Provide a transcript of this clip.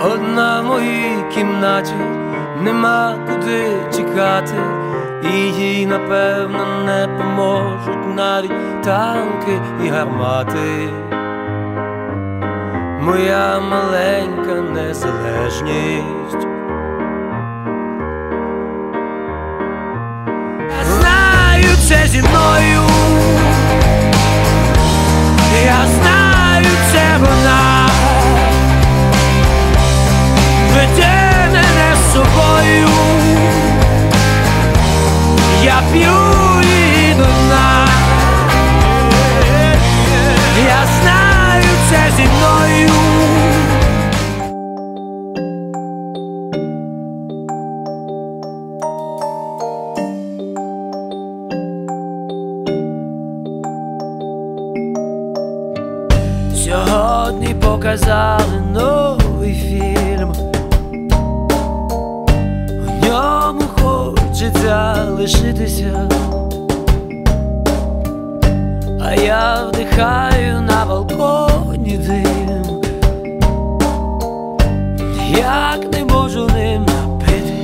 Одна в моїй кімнаті нема куди тікати, і їй напевно не поможуть навіть танки і гармати. Моя маленька незалежність. Я знаю, це зі мною. Я знаю, це вона Я її до дна. Я знаю, це зі мною. Сьогодні показали новий фільм. хочеться лишитися, а я вдихаю на балконі дим, як не можу ним напитись.